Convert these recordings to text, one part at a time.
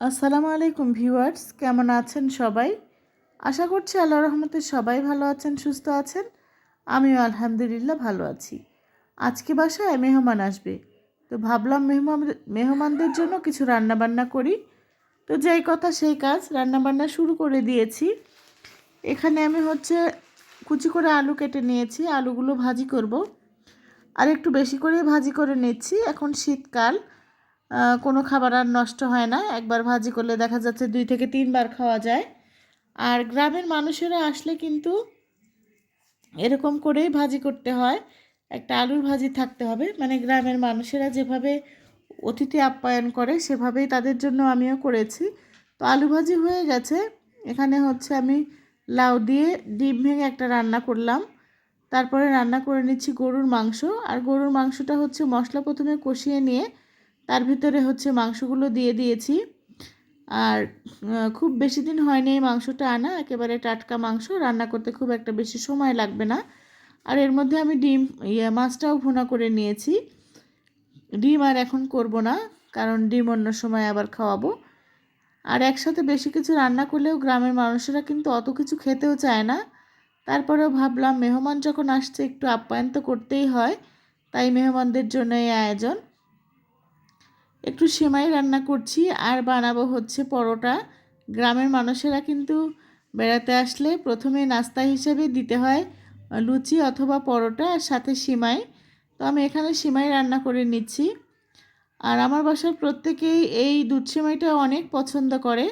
আসসালামু আলাইকুম ভিউয়ার্স, কেমন আছেন সবাই? আশা করছি আল্লাহ রহমতে সবাই ভালো আছেন, সুস্থ আছেন। আমিও আলহামদুলিল্লাহ ভালো আছি। আজকে বাসায় মেহমান আসবে। তো ভাবলাম মেহমান, মেহমানদের জন্য কিছু রান্নাবান্না করি। তো যেই কথা সেই কাজ, রান্নাবান্না শুরু করে দিয়েছি। এখানে আমি হচ্ছে কুচি করে আলু কেটে নিয়েছি, আলুগুলো ভাজি করব। আর একটু বেশি করে ভাজি করে নিচ্ছি। এখন শীতকাল কোনো খাবার আর নষ্ট হয় না। একবার ভাজি করলে দেখা যাচ্ছে দুই থেকে তিনবার খাওয়া যায়। আর গ্রামের মানুষেরা আসলে কিন্তু এরকম করেই ভাজি করতে হয়। একটা আলুর ভাজি থাকতে হবে। মানে গ্রামের মানুষেরা যেভাবে অতিথি আপ্যায়ন করে, সেভাবেই তাদের জন্য আমিও করেছি। তো আলু ভাজি হয়ে গেছে। এখানে হচ্ছে আমি লাউ দিয়ে ডিম ভেঙে একটা রান্না করলাম। তারপরে রান্না করে নিচ্ছি গরুর মাংস। আর গরুর মাংসটা হচ্ছে মশলা প্রথমে কষিয়ে নিয়ে তার ভিতরে হচ্ছে মাংসগুলো দিয়ে দিয়েছি। আর খুব বেশি দিন হয়নি এই মাংসটা আনা। একেবারে টাটকা মাংস, রান্না করতে খুব একটা বেশি সময় লাগবে না। আর এর মধ্যে আমি ডিম ইয়ে মাছটাও ভুনা করে নিয়েছি। ডিম আর এখন করব না, কারণ ডিম অন্য সময় আবার খাওয়াবো। আর একসাথে বেশি কিছু রান্না করলেও গ্রামের মানুষেরা কিন্তু অত কিছু খেতেও চায় না। তারপরেও ভাবলাম, মেহমান যখন আসছে, একটু আপ্যায়ন তো করতেই হয়। তাই মেহমানদের জন্য এই আয়োজন। একটু সেমাই রান্না করছি, আর বানাবো হচ্ছে পরোটা। গ্রামের মানুষেরা কিন্তু বেড়াতে আসলে প্রথমে নাস্তা হিসেবে দিতে হয় লুচি অথবা পরোটা আর সাথে সিমাই। তো আমি এখানে সিমাই রান্না করে নিচ্ছি। আর আমার বাসার প্রত্যেকেই এই দুধ সিমাইটা অনেক পছন্দ করে।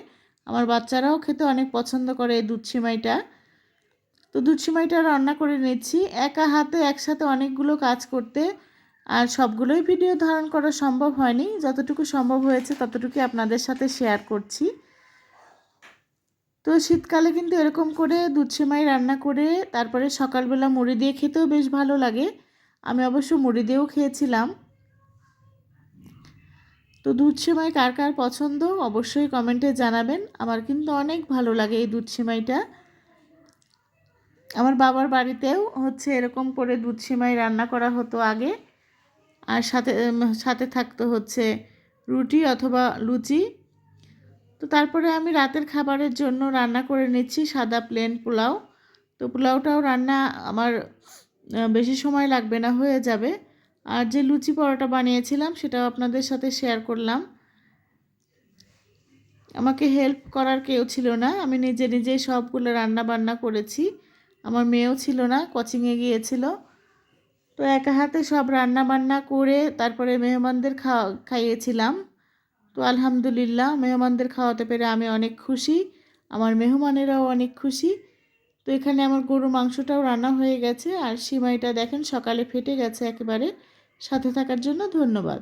আমার বাচ্চারাও খেতে অনেক পছন্দ করে এই দুধ সিমাইটা। তো দুধ সিমাইটা রান্না করে নিচ্ছি, একা হাতে একসাথে অনেকগুলো কাজ করতে। আর সবগুলোই ভিডিও ধারণ করা সম্ভব হয়নি। যতটুকু সম্ভব হয়েছে ততটুকুই আপনাদের সাথে শেয়ার করছি। তো শীতকালে কিন্তু এরকম করে দুধ সেমাই রান্না করে, তারপরে সকালবেলা মুড়ি দিয়ে খেতেও বেশ ভালো লাগে। আমি অবশ্য মুড়ি দিয়েও খেয়েছিলাম। তো দুধ সেমাই কার কার পছন্দ অবশ্যই কমেন্টে জানাবেন। আমার কিন্তু অনেক ভালো লাগে এই দুধ সেমাইটা। আমার বাবার বাড়িতেও হচ্ছে এরকম করে দুধ সেমাই রান্না করা হতো আগে। আর সাথে সাথে থাকতো হচ্ছে রুটি অথবা লুচি। তো তারপরে আমি রাতের খাবারের জন্য রান্না করে নিচ্ছি সাদা প্লেন পোলাও। তো পোলাওটাও রান্না আমার বেশি সময় লাগবে না, হয়ে যাবে। আর যে লুচি পরোটা বানিয়েছিলাম সেটাও আপনাদের সাথে শেয়ার করলাম। আমাকে হেল্প করার কেউ ছিল না, আমি নিজে নিজেই সবগুলো রান্না বান্না করেছি। আমার মেয়েও ছিল না কোচিংয়ে গিয়েছিল। তো একা হাতে সব রান্না বান্না করে তারপরে মেহমানদের খাওয়া, খাইয়েছিলাম। তো আলহামদুলিল্লাহ, মেহমানদের খাওয়াতে পেরে আমি অনেক খুশি। আমার মেহমানেরাও অনেক খুশি। তো এখানে আমার গরু মাংসটাও রান্না হয়ে গেছে। আর সিমাইটা দেখেন সকালে ফেটে গেছে একেবারে। সাথে থাকার জন্য ধন্যবাদ।